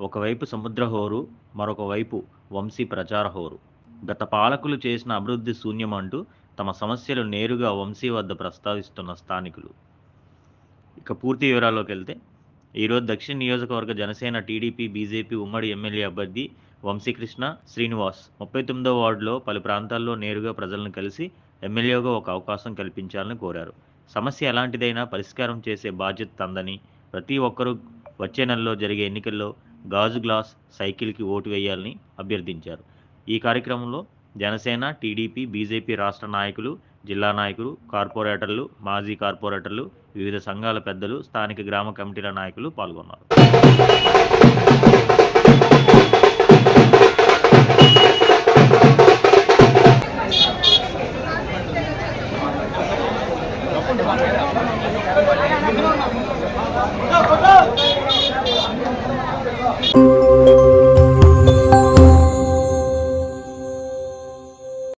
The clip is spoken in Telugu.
ఒకవైపు సముద్ర హోరు మరొక వైపు వంశీ ప్రచార హోరు గత పాలకులు చేసిన అభివృద్ధి శూన్యమంటూ తమ సమస్యలు నేరుగా వంశీ వద్ద ప్రస్తావిస్తున్న స్థానికులు. ఇక పూర్తి వివరాల్లోకి వెళ్తే ఈరోజు దక్షిణ నియోజకవర్గ జనసేన టీడీపీ బీజేపీ ఉమ్మడి ఎమ్మెల్యే అభ్యర్థి వంశీకృష్ణ శ్రీనివాస్ ముప్పై తొమ్మిదో వార్డులో పలు ప్రాంతాల్లో నేరుగా ప్రజలను కలిసి ఎమ్మెల్యేగా ఒక అవకాశం కల్పించాలని కోరారు. సమస్య ఎలాంటిదైనా పరిష్కారం చేసే బాధ్యత తందని ప్రతి ఒక్కరూ వచ్చే నెలలో జరిగే ఎన్నికల్లో గాజు గ్లాస్ సైకిల్కి ఓటు వేయాలని అభ్యర్థించారు. ఈ కార్యక్రమంలో జనసేన టీడీపీ బీజేపీ రాష్ట్ర నాయకులు జిల్లా నాయకులు కార్పొరేటర్లు మాజీ కార్పొరేటర్లు వివిధ సంఘాల పెద్దలు స్థానిక గ్రామ కమిటీల నాయకులు పాల్గొన్నారు.